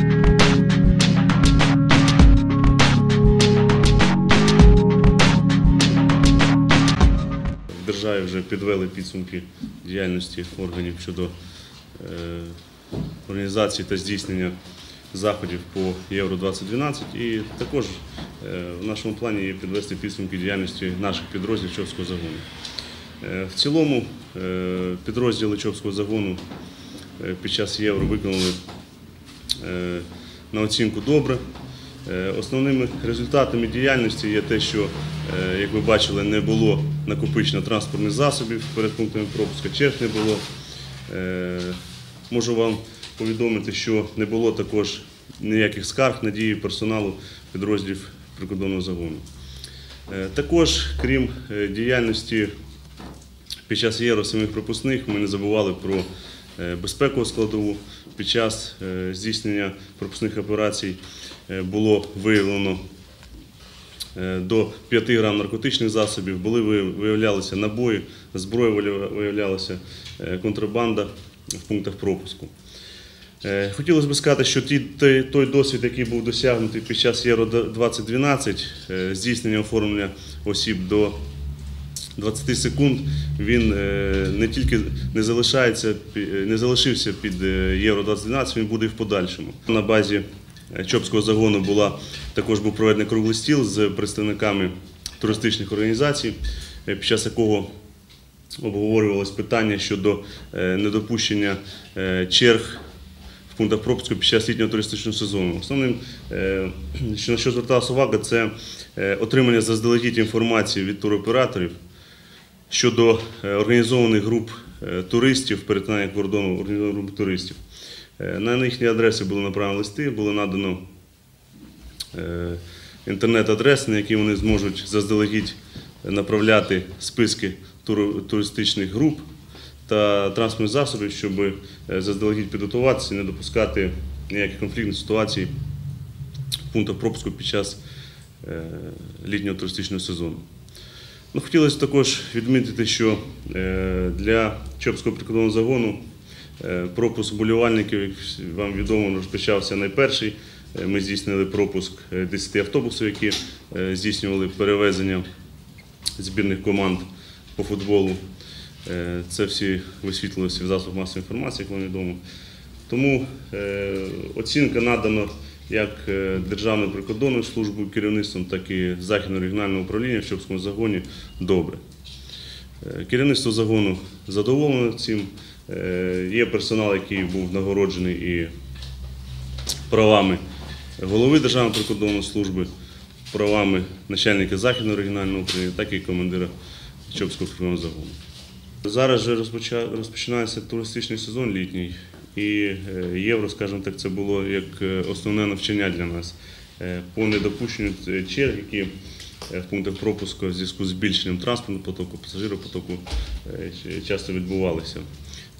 В державі вже підвели підсумки діяльності органів щодо е, організації та здійснення заходів по Євро 2012. І також е, в нашому плані є підвести підсумки діяльності наших підрозділів Чопського загону. Е, В цілому підрозділи Чопського загону під час євро виконали на оцінку добре. Е, Основними результатами діяльності є те, що, е, як ви бачили, не було накопичено транспортних засобів перед пунктами пропуска, черг не було. Е, Можу вам повідомити, що не було також ніяких скарг на дії персоналу підрозділів прикордонного загону. Е, Також, крім е, діяльності під час євро самих пропускних ми не забували про е, безпекову складову. Під час е, здійснення пропускних операцій е, було виявлено е, до 5 грам наркотичних засобів, були виявлялися набої, зброя виявлялася, е, контрабанда в пунктах пропуску. Е, Хотілося б сказати, що той, досвід, який був досягнутий під час Євро 2012, е, здійснення оформлення осіб до 20 секунд, він е, не тільки не залишається, не залишився під е, Євро 2012, він буде і в подальшому. На базі е, Чопського загону була також був проведений круглий стіл з представниками туристичних організацій, е, під час якого обговорювалось питання щодо е, недопущення е, черг в пунктах пропуску під час літнього туристичного сезону. Основним, е, що на що зверталася увага, це е, отримання заздалегідь інформації від туроператорів щодо е, організованих груп е, туристів, перетинання кордону організованих груп туристів. Е, На їхні адреси були направлені листи, було надано інтернет-адреси, на які вони зможуть заздалегідь направляти списки туристичних груп та транспортних засобів, щоб заздалегідь підготуватися і не допускати ніяких конфліктних ситуацій в пунктах пропуску під час літнього туристичного сезону. Ну, хотілося також відмітити, що е, для Чопського прикордонного загону е, пропуск болівальників, як вам відомо, розпочався найперший. Е, Ми здійснили пропуск е, 10 автобусів, які здійснювали перевезення збірних команд по футболу. Це всі висвітлилося в засобах масової інформації, як вам відомо. Тому оцінка надана як е, Державною прикордонною службою керівництвом, так і Західного регіонального управління в Чопському загоні добре. Е, Керівництво загону задоволено цим. Е, Є персонал, який був нагороджений і правами голови Державної прикордонної служби, правами начальника Західного регіонального управління, так і командира Чопського прикордонного загону. Зараз же розпоча- розпочинається туристичний сезон літній, і е, євро, скажімо так, це було як е, основне навчання для нас Е, по недопущенню черг, які в пунктах пропуску в зв'язку з збільшенням транспортного потоку, пасажиропотоку часто відбувалися.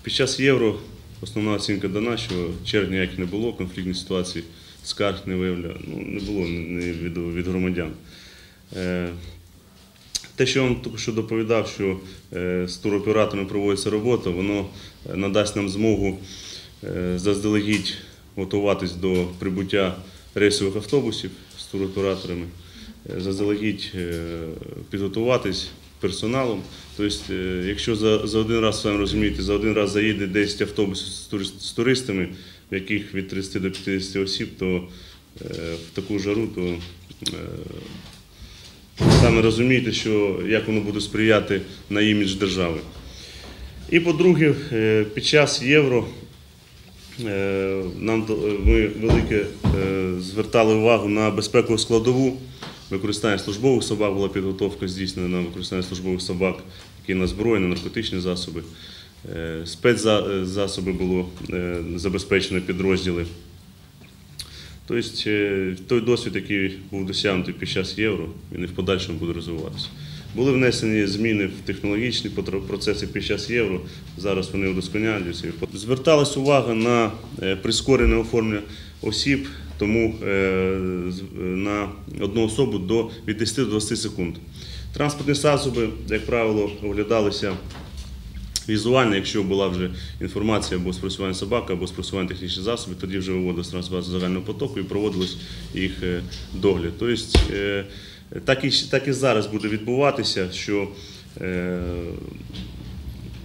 Під час євро основна оцінка дана, що черг ніяких не було, конфліктних ситуацій, скарг не виявля, ну, не було від, громадян. Те, що я вам що доповідав, що з туроператорами проводиться робота, воно надасть нам змогу заздалегідь готуватись до прибуття рейсових автобусів з туроператорами, е, заздалегідь е, підготуватись персоналом. Тобто, е, якщо за, за один раз, самі розумієте, за один раз заїде 10 автобусів з туристами, в яких від 30 до 50 осіб, то е, в таку жару, то е, саме розумієте, що як воно буде сприяти на імідж держави. І по-друге, е, під час євро е, нам е, ми велике е, звертали увагу на безпекову складову. Використання службових собак була підготовка здійснена на використання службових собак, які на зброю, на наркотичні засоби. Е, Спецзасоби було е, забезпечено підрозділи. Тобто е, той досвід, який був досягнутий під час євро, він і в подальшому буде розвиватися. Були внесені зміни в технологічні процеси під час євро. Зараз вони удосконалюються. Зверталась увага на е, прискорене оформлення осіб, тому е, з- на одну особу до від 10 до 20 секунд. Транспортні засоби, як правило, оглядалися Візуально, якщо була вже інформація або спросування собаки, або спросування технічних засобів, тоді вже виводилось трансбаз загального потоку і проводилось їх е, догляд. Тобто, е, так і, так і зараз буде відбуватися, що е,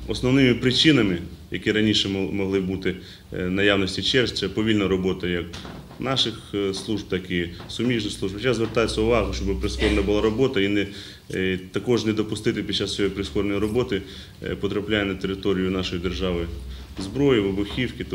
основними причинами, які раніше могли бути е, наявності черг, це повільна робота як наших е, служб, так і суміжних служб. Зараз звертається увагу, щоб прискорена була робота і не, е, також не допустити під час цієї прискореної роботи потрапляння на територію нашої держави зброї, вибухівки.